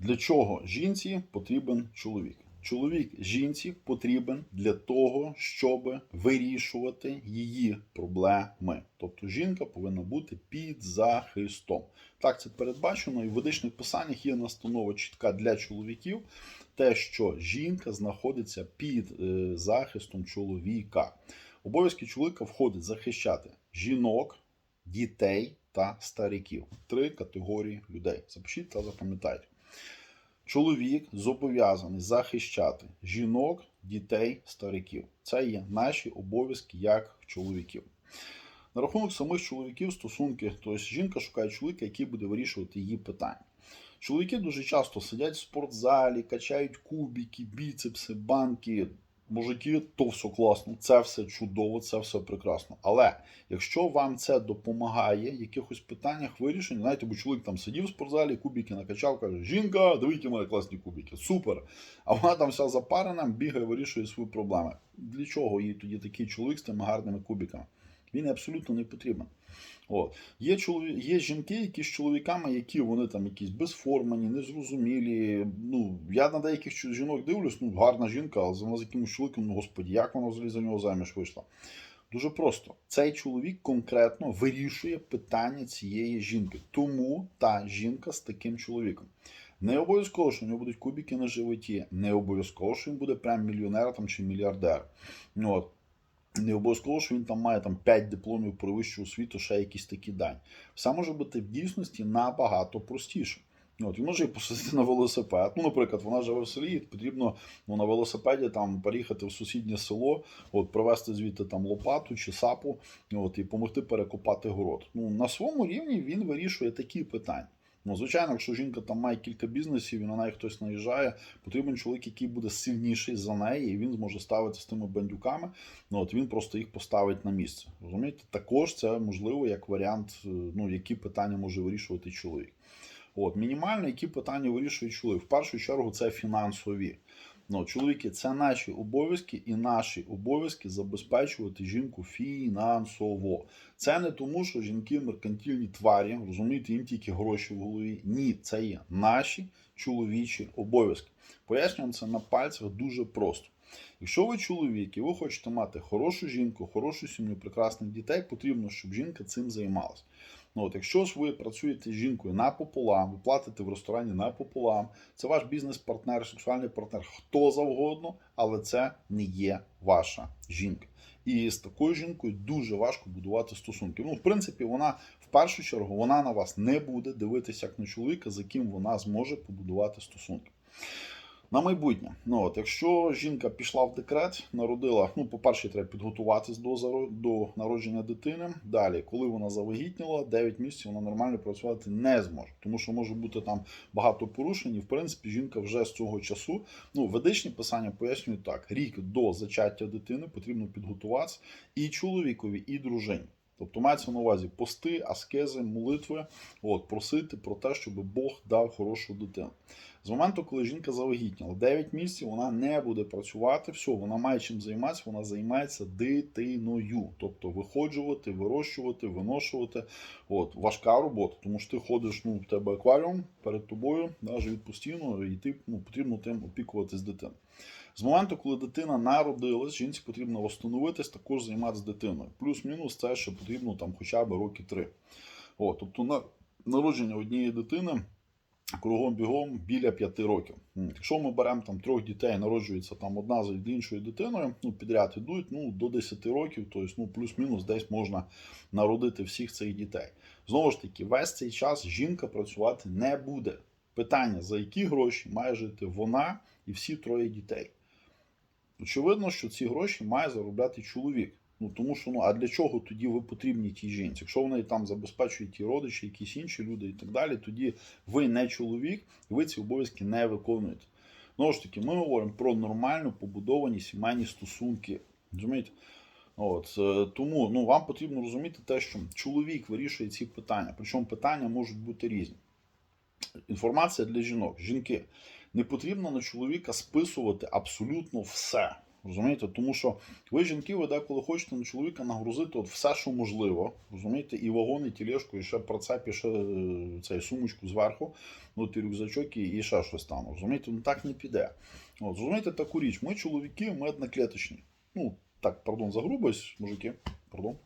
Для чого жінці потрібен чоловік? Чоловік жінці потрібен для того, щоб вирішувати її проблеми. Тобто жінка повинна бути під захистом. Так це передбачено, і в ведичних писаннях є настанова чітка для чоловіків, те, що жінка знаходиться під е, захистом чоловіка. Обов'язки чоловіка входить захищати жінок, дітей та стариків. Три категорії людей. Запишіть та запам'ятайте. Чоловік зобов'язаний захищати жінок, дітей, стариків. Це є наші обов'язки як чоловіків. На рахунок самих чоловіків стосунки, тобто жінка шукає чоловіка, який буде вирішувати її питання. Чоловіки дуже часто сидять в спортзалі, качають кубики, біцепси, банки. Мужики, то все класно, це все чудово, це все прекрасно. Але якщо вам це допомагає в якихось питаннях вирішень, знаєте, бо чоловік там сидів в спортзалі, кубики накачав, каже: Жінка, дивіться мої класні кубики, супер. А вона там вся запарена, бігає, вирішує свої проблеми. Для чого їй тоді такий чоловік з тими гарними кубиками? Він абсолютно не потрібен. От. Є, чолові... є жінки, які з чоловіками, які вони там якісь безформані, незрозумілі. Ну, я на деяких жінок дивлюсь, ну, гарна жінка, але вона з якимось чоловіком, ну господі, як вона взагалі за нього заміж вийшла? Дуже просто. Цей чоловік конкретно вирішує питання цієї жінки. Тому та жінка з таким чоловіком. Не обов'язково, що у нього будуть кубики на животі, не обов'язково, що він буде прям мільйонер там, чи мільярдер. Ну, от. Не обов'язково, що він там має там 5 дипломів про вищу освіту, ще якісь такі дані. Все може бути в дійсності набагато простіше. От, він може і посадити на велосипед. Ну, наприклад, вона живе в селі, і потрібно ну, на велосипеді там переїхати в сусіднє село, от, привезти звідти там лопату чи сапу, от, і допомогти перекопати город. Ну, на своєму рівні він вирішує такі питання. Ну, звичайно, якщо жінка там має кілька бізнесів і на неї хтось наїжджає, потрібен чоловік, який буде сильніший за неї, і він зможе ставити з тими бандюками. Ну от він просто їх поставить на місце. Розумієте? Також це можливо як варіант, е, ну які питання може вирішувати чоловік. От мінімально, які питання вирішує чоловік. В першу чергу це фінансові. Ну, чоловіки, це наші обов'язки і наші обов'язки забезпечувати жінку фінансово. Це не тому, що жінки меркантильні тварі, розумієте, їм тільки гроші в голові. Ні, це є наші чоловічі обов'язки. Пояснюємо це на пальцях дуже просто. Якщо ви чоловік і ви хочете мати хорошу жінку, хорошу сім'ю, прекрасних дітей, потрібно, щоб жінка цим займалась. Ну, от, якщо ж ви працюєте з жінкою напополам, ви платите в ресторані напополам, це ваш бізнес-партнер, сексуальний партнер, хто завгодно, але це не є ваша жінка. І з такою жінкою дуже важко будувати стосунки. Ну, в принципі, вона в першу чергу вона на вас не буде дивитися як на чоловіка, з яким вона зможе побудувати стосунки. На майбутнє, ну от, якщо жінка пішла в декрет, народила, ну, по-перше, треба підготуватись до, до народження дитини. Далі, коли вона завагітніла, 9 місяців вона нормально працювати не зможе, тому що може бути там багато порушень. І в принципі, жінка вже з цього часу, ну, ведичні писання пояснюють так: рік до зачаття дитини потрібно підготуватися і чоловікові, і дружині. Тобто мається на увазі пости, аскези, молитви, от, просити про те, щоб Бог дав хорошу дитину. З моменту, коли жінка завагітніла, 9 місяців вона не буде працювати, все, вона має чим займатися, вона займається дитиною. Тобто виходжувати, вирощувати, виношувати. От, важка робота, тому що ти ходиш, ну, в тебе акваріум перед тобою, да, живіт постійно, і ти ну, потрібно тим опікуватись дитиною. З моменту, коли дитина народилась, жінці потрібно встановитись, також займатися дитиною. Плюс-мінус це, що потрібно там хоча б роки три. О, тобто на народження однієї дитини кругом бігом біля п'яти років. Якщо ми беремо там трьох дітей, народжується там одна за іншою дитиною, ну підряд ідуть, ну до 10 років, тобто ну плюс-мінус десь можна народити всіх цих дітей. Знову ж таки, весь цей час жінка працювати не буде. Питання, за які гроші має жити вона і всі троє дітей. Очевидно, що ці гроші має заробляти чоловік. Ну тому що ну а для чого тоді ви потрібні тій жінці? Якщо вони там забезпечують ті родичі, якісь інші люди і так далі, тоді ви не чоловік, і ви ці обов'язки не виконуєте. Знову ж таки, ми говоримо про нормально побудовані сімейні стосунки. Розумієте? От е, тому ну вам потрібно розуміти те, що чоловік вирішує ці питання. Причому питання можуть бути різні. Інформація для жінок. Жінки не потрібно на чоловіка списувати абсолютно все. Розумієте? Тому що ви, жінки, ви деколи хочете на чоловіка нагрузити от все, що можливо. Розумієте, і вагон, і тілешку, і ще прицеп, і ще е, цей сумочку зверху, ну, і рюкзачок, і ще щось там. Розумієте, ну так не піде. От, Розумієте, таку річ. Ми, чоловіки, ми одноклеточні. Ну, так, пардон, за грубость, мужики. Пардон.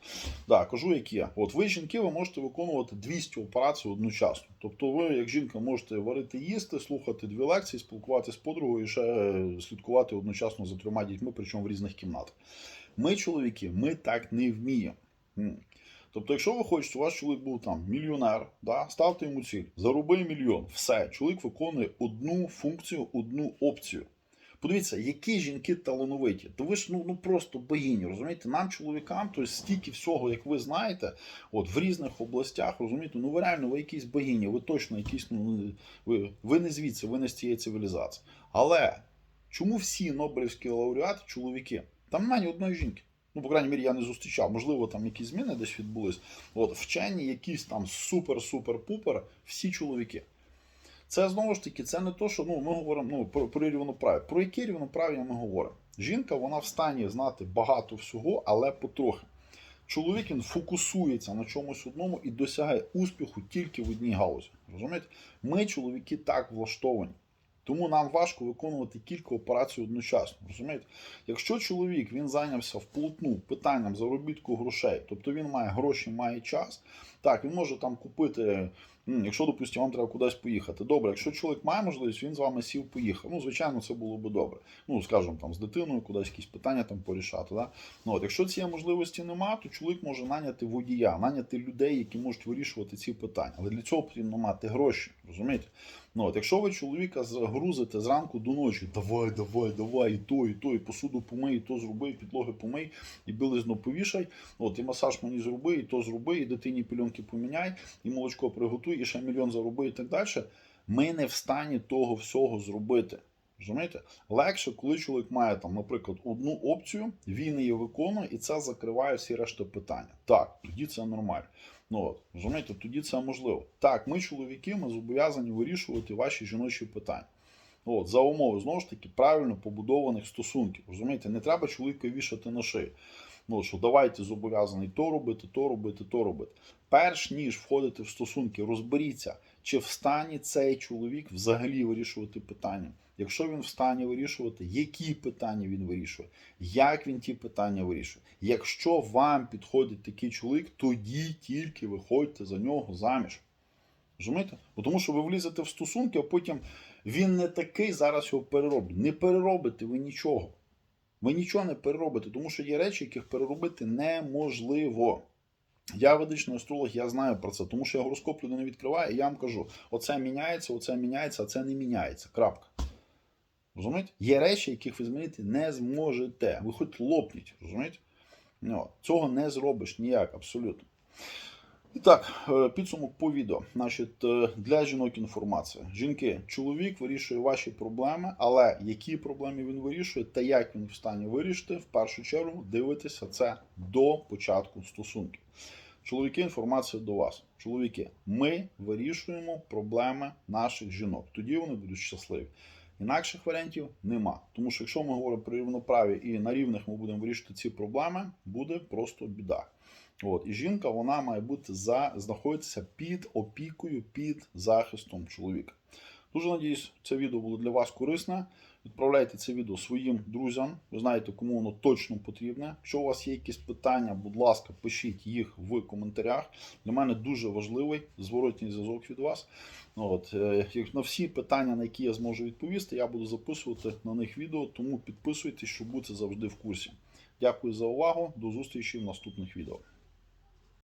Да, кажу, як є. От ви, жінки, ви можете виконувати 200 операцій одночасно. Тобто, ви, як жінка, можете варити їсти, слухати дві лекції, спілкуватися з подругою і ще е, слідкувати одночасно за трьома дітьми, причому в різних кімнатах. Ми, чоловіки, ми так не вміємо. Тобто, якщо ви хочете, у вас чоловік був там мільйонер, да, ставте йому ціль, зароби мільйон. Все, чоловік виконує одну функцію, одну опцію. Подивіться, які жінки талановиті. То ви ж ну, ну просто богині, розумієте? Нам, чоловікам, то стільки всього, як ви знаєте, от в різних областях, розумієте, ну ви реально ви якісь богині, ви точно якісь, ну ви, ви не звідси, ви не з цієї цивілізації. Але чому всі Нобелівські лауреати чоловіки? Там немає ні одної жінки. Ну, по крайній мірі, я не зустрічав. Можливо, там якісь зміни десь відбулись. От вчені, якісь там супер-супер-пупер, всі чоловіки. Це знову ж таки, це не то, що ну, ми говоримо ну, про, про рівноправ'я. Про яке рівноправ'я ми говоримо? Жінка вона в стані знати багато всього, але потрохи. Чоловік він фокусується на чомусь одному і досягає успіху тільки в одній галузі. Розумієте? Ми, чоловіки, так влаштовані. Тому нам важко виконувати кілька операцій одночасно. Розумієте? Якщо чоловік він зайнявся вплотну питанням заробітку грошей, тобто він має гроші, має час, так, він може там купити, якщо, допустимо, вам треба кудись поїхати. Добре, якщо чоловік має можливість, він з вами сів, поїхав. Ну, звичайно, це було би добре. Ну, скажімо, там з дитиною кудись якісь питання там порішати. Да? Ну, от, якщо цієї можливості немає, то чоловік може наняти водія, наняти людей, які можуть вирішувати ці питання. Але для цього потрібно мати гроші, розумієте? Ну, от, якщо ви чоловіка загрузите зранку до ночі, давай, давай, давай, і то, і то, і посуду помий, і то зроби, і підлоги помий, і білизну повішай, от, і масаж мені зроби, і то зроби, і дитині пільонки поміняй, і молочко приготуй, і ще мільйон зароби, і так далі. Ми не в стані того всього зробити. Розумієте? Легше, коли чоловік має там, наприклад, одну опцію, він її виконує, і це закриває всі решта питання. Так, тоді це нормально. Ну от, розумієте, тоді це можливо. Так, ми, чоловіки, ми зобов'язані вирішувати ваші жіночі питання. От, за умови, знову ж таки, правильно побудованих стосунків. Розумієте, не треба чоловіка вішати на шию. Ну, що давайте зобов'язаний то робити, то робити, то робити. Перш ніж входити в стосунки, розберіться, чи в стані цей чоловік взагалі вирішувати питання. Якщо він в стані вирішувати, які питання він вирішує, як він ті питання вирішує. Якщо вам підходить такий чоловік, тоді тільки виходьте за нього заміж. Розумієте? Бо тому що ви влізете в стосунки, а потім він не такий, зараз його перероблю. Не переробите ви нічого. Ви нічого не переробите, тому що є речі, яких переробити неможливо. Я ведичний астролог, я знаю про це, тому що я гороскоп людини відкриваю, і я вам кажу: оце міняється, оце міняється, а це не міняється. Крапка. Розумієте? Є речі, яких ви змінити не зможете. Ви хоч лопніть, розумієте? Ну, цього не зробиш ніяк, абсолютно. І так, е, підсумок по відео. Значить, е, для жінок інформація. Жінки, чоловік вирішує ваші проблеми, але які проблеми він вирішує та як він в стані вирішити, в першу чергу дивитеся це до початку стосунків. Чоловіки, інформація до вас. Чоловіки, ми вирішуємо проблеми наших жінок. Тоді вони будуть щасливі. Інакших варіантів нема. Тому що якщо ми говоримо про рівноправі і на рівних ми будемо вирішити ці проблеми, буде просто біда. От, і жінка вона має бути за знаходитися під опікою, під захистом чоловіка. Дуже надіюсь, це відео було для вас корисне. Відправляйте це відео своїм друзям. Ви знаєте, кому воно точно потрібне. Якщо у вас є якісь питання, будь ласка, пишіть їх в коментарях. Для мене дуже важливий зворотній зв'язок від вас. От, е, на всі питання, на які я зможу відповісти, я буду записувати на них відео, тому підписуйтесь, щоб бути завжди в курсі. Дякую за увагу. До зустрічі в наступних відео.